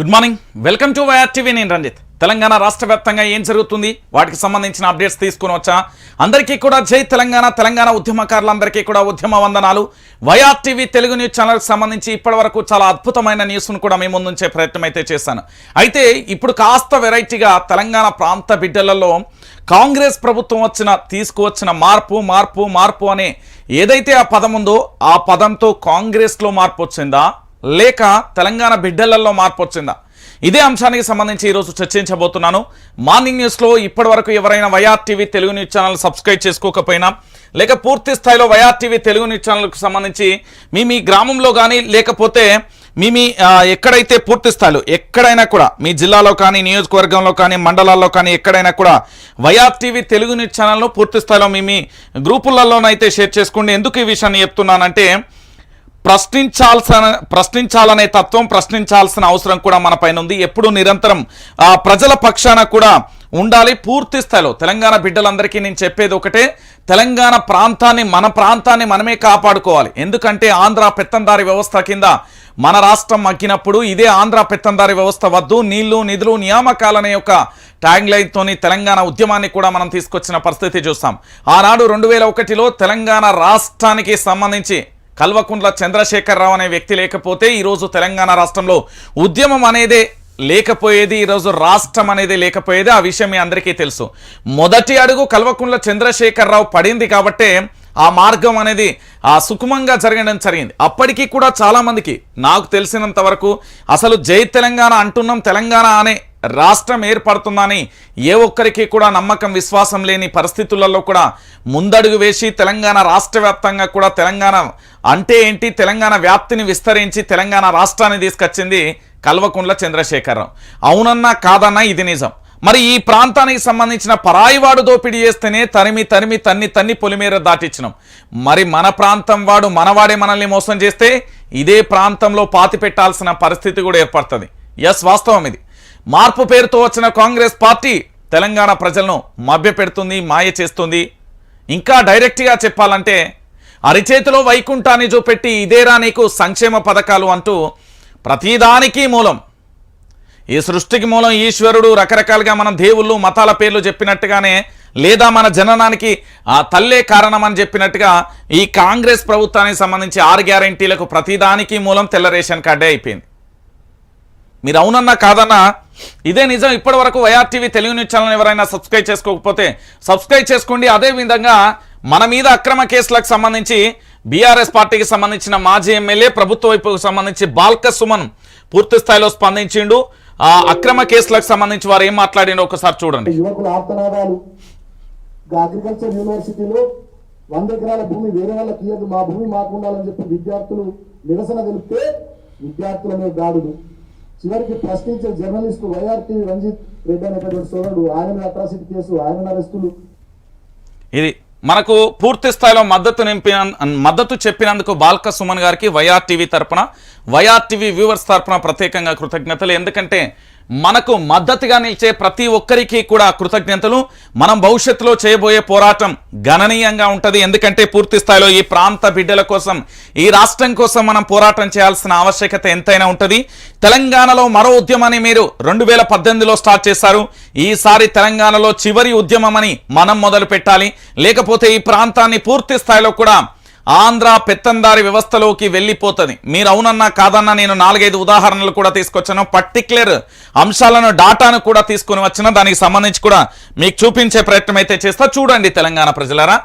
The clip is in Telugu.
Good morning welcome to YR TV నేను రంజిత్. తెలంగాణ రాష్ట్ర వ్యాప్తంగా ఏం జరుగుతుంది? వాటికి సంబంధించిన అప్డేట్స్ తీసుకుని వచ్చా. అందరికీ కూడా జై తెలంగాణ తెలంగాణ ఉద్యమకారులందరికీ కూడా ఉద్యమ వందనాలు. వైఆర్ టీవీ తెలుగు న్యూస్ ఛానల్కి సంబంధించి ఇప్పటి వరకు చాలా అద్భుతమైన న్యూస్ను కూడా మేము ముందుంచే ప్రయత్నం అయితే చేశాను. అయితే ఇప్పుడు కాస్త వెరైటీగా తెలంగాణ ప్రాంత బిడ్డలలో కాంగ్రెస్ ప్రభుత్వం వచ్చిన తీసుకువచ్చిన మార్పు మార్పు మార్పు అనే ఏదైతే ఆ పదం ఉందో ఆ పదంతో కాంగ్రెస్లో మార్పు వచ్చిందా? లేక తెలంగాణ బిడ్డలలో మార్పు వచ్చిందా? ఇదే అంశానికి సంబంధించి ఈరోజు చర్చించబోతున్నాను. మార్నింగ్ న్యూస్లో ఇప్పటి వరకు ఎవరైనా YR TV Telugu news channel subscribe చేసుకోకపోయినా లేక పూర్తి స్థాయిలో వైఆర్ టీవీ తెలుగు న్యూస్ ఛానల్కి సంబంధించి మీ మీ గ్రామంలో కానీ లేకపోతే మీ మీ ఎక్కడైతే పూర్తి స్థాయిలో ఎక్కడైనా కూడా మీ జిల్లాలో కానీ నియోజకవర్గంలో కానీ మండలాల్లో కానీ ఎక్కడైనా కూడా వైఆర్ టీవీ తెలుగు న్యూస్ ఛానల్ను పూర్తి స్థాయిలో మీ మీ గ్రూపులలోనైతే షేర్ చేసుకోండి. ఎందుకు ఈ విషయాన్ని చెప్తున్నానంటే ప్రశ్నించాల్సిన ప్రశ్నించాలనే తత్వం ప్రశ్నించాల్సిన అవసరం కూడా మన పైన ఉంది. ఎప్పుడు నిరంతరం ఆ ప్రజల పక్షాన కూడా ఉండాలి పూర్తి స్థాయిలో. తెలంగాణ బిడ్డలందరికీ నేను చెప్పేది ఒకటే తెలంగాణ ప్రాంతాన్ని మన ప్రాంతాన్ని మనమే కాపాడుకోవాలి. ఎందుకంటే ఆంధ్ర పెత్తందారి వ్యవస్థ కింద మన రాష్ట్రం మగ్గినప్పుడు ఇదే ఆంధ్ర పెత్తందారి వ్యవస్థ వద్దు నీళ్ళు నిధులు నియామకాలనే యొక్క ట్యాగ్ లైన్తోని తెలంగాణ ఉద్యమాన్ని కూడా మనం తీసుకొచ్చిన పరిస్థితి చూస్తాం. ఆనాడు రెండు వేల ఒకటిలో తెలంగాణ రాష్ట్రానికి సంబంధించి కల్వకుంట్ల చంద్రశేఖరరావు అనే వ్యక్తి లేకపోతే ఈరోజు తెలంగాణ రాష్ట్రంలో ఉద్యమం అనేదే లేకపోయేది ఈరోజు రాష్ట్రం అనేది లేకపోయేది ఆ విషయం మీ అందరికీ తెలుసు. మొదటి అడుగు కల్వకుంట్ల చంద్రశేఖరరావు పడింది కాబట్టే ఆ మార్గం అనేది ఆ సుకుమంగా జరగడం జరిగింది. అప్పటికీ కూడా చాలామందికి నాకు తెలిసినంత వరకు అసలు జై తెలంగాణ అంటున్నాం తెలంగాణ అనే రాష్ట్రం ఏర్పడుతుందని ఏ ఒక్కరికి కూడా నమ్మకం విశ్వాసం లేని పరిస్థితులలో కూడా ముందడుగు వేసి తెలంగాణ రాష్ట్ర వ్యాప్తంగా కూడా తెలంగాణ అంటే ఏంటి? తెలంగాణ వ్యాప్తిని విస్తరించి తెలంగాణ రాష్ట్రాన్ని తీసుకొచ్చింది కల్వకుంట్ల చంద్రశేఖరరావు. అవునన్నా కాదన్నా ఇది నిజం. మరి ఈ ప్రాంతానికి సంబంధించిన పరాయివాడు దోపిడీ చేస్తేనే తరిమి తరిమి తన్ని తన్ని పొలిమేర దాటించినాం మరి మన ప్రాంతం వాడు మనవాడే మనల్ని మోసం చేస్తే ఇదే ప్రాంతంలో పాతి పెట్టాల్సిన పరిస్థితి కూడా ఏర్పడుతుంది. ఎస్ వాస్తవం ఇది. మార్పు పేరుతో వచ్చిన కాంగ్రెస్ పార్టీ తెలంగాణ ప్రజలను మభ్యపెడుతుంది మాయ చేస్తుంది. ఇంకా డైరెక్ట్గా చెప్పాలంటే అరిచేతిలో వైకుంఠాన్ని చూపెట్టి ఇదేరా నీకు సంక్షేమ పథకాలు అంటూ ప్రతిదానికి మూలం. ఈ సృష్టికి మూలం ఈశ్వరుడు రకరకాలుగా మనం దేవుళ్ళు మతాల పేర్లు చెప్పినట్టుగానే లేదా మన జననానికి ఆ తల్లే కారణం అని చెప్పినట్టుగా ఈ కాంగ్రెస్ ప్రభుత్వానికి సంబంధించి ఆరు గ్యారంటీలకు ప్రతిదానికి మూలం తెల్ల రేషన్ కార్డే అయిపోయింది. మీరు అవునన్నా కాదన్నా ఇదే నిజం ఇప్పటి వరకు YR TV Telugu news channel ఎవరైనా సబ్స్క్రైబ్ చేసుకోకపోతే సబ్స్క్రైబ్ చేసుకోండి. అదేవిధంగా మన మీద అక్రమ కేసులకు సంబంధించి బీఆర్ఎస్ పార్టీకి సంబంధించిన మాజీ ఎమ్మెల్యే ప్రభుత్వ వైపుకు సంబంధించి బాల్క సుమన్ పూర్తి స్థాయిలో స్పందించిండు. ఆ అక్రమ కేసులకు సంబంధించి వారు ఏం మాట్లాడిండో ఒకసారి చూడండి. యువకుల ఆర్తనాదాలు. అగ్రికల్చర్ యూనివర్సిటీలో వంద ఎకరాల భూమి వేరే వాళ్ళకి ఇయ్యదు మా భూమి మాకు ఉండాలని చెప్పి విద్యార్థులు నిరసన తెలిపితే విద్యార్థుల మీద దాడులు చివరికి ప్రశ్నించే జర్నలిస్టు వైఆర్టీ రంజిత్ రెడ్డి అనేటటువంటి సోదరుడు ఆయన అట్రాసిటీ కేసు ఆయన అరెస్టులు. ఇది మనకు పూర్తి స్థాయిలో మద్దతు నింపిన మద్దతు చెప్పినందుకు బాల్క సుమన్ గారికి వైఆర్టీవీ తరపున వైఆర్టీవీ వ్యూవర్స్ తరపున ప్రత్యేకంగా కృతజ్ఞతలు. ఎందుకంటే మనకు మద్దతుగా నిలిచే ప్రతి ఒక్కరికి కూడా కృతజ్ఞతలు. మనం భవిష్యత్తులో చేయబోయే పోరాటం గణనీయంగా ఉంటుంది. ఎందుకంటే పూర్తి స్థాయిలో ఈ ప్రాంత బిడ్డల కోసం ఈ రాష్ట్రం కోసం మనం పోరాటం చేయాల్సిన ఆవశ్యకత ఎంతైనా ఉంటుంది. తెలంగాణలో మరో ఉద్యమాన్ని మీరు రెండు వేల పద్దెనిమిదిలో స్టార్ట్ చేశారు. ఈసారి తెలంగాణలో చివరి ఉద్యమం అని మనం మొదలు పెట్టాలి లేకపోతే ఈ ప్రాంతాన్ని పూర్తి స్థాయిలో కూడా ఆంధ్ర పెత్తందారి వ్యవస్థలోకి వెళ్ళిపోతుంది. మీరు అవునన్నా కాదన్నా నేను నాలుగైదు ఉదాహరణలు కూడా తీసుకొచ్చాను. పర్టికులర్ అంశాలను డాటాను కూడా తీసుకొని వచ్చిన. దానికి సంబంధించి కూడా మీకు చూపించే ప్రయత్నం అయితే చేస్తా. చూడండి తెలంగాణ ప్రజలారా.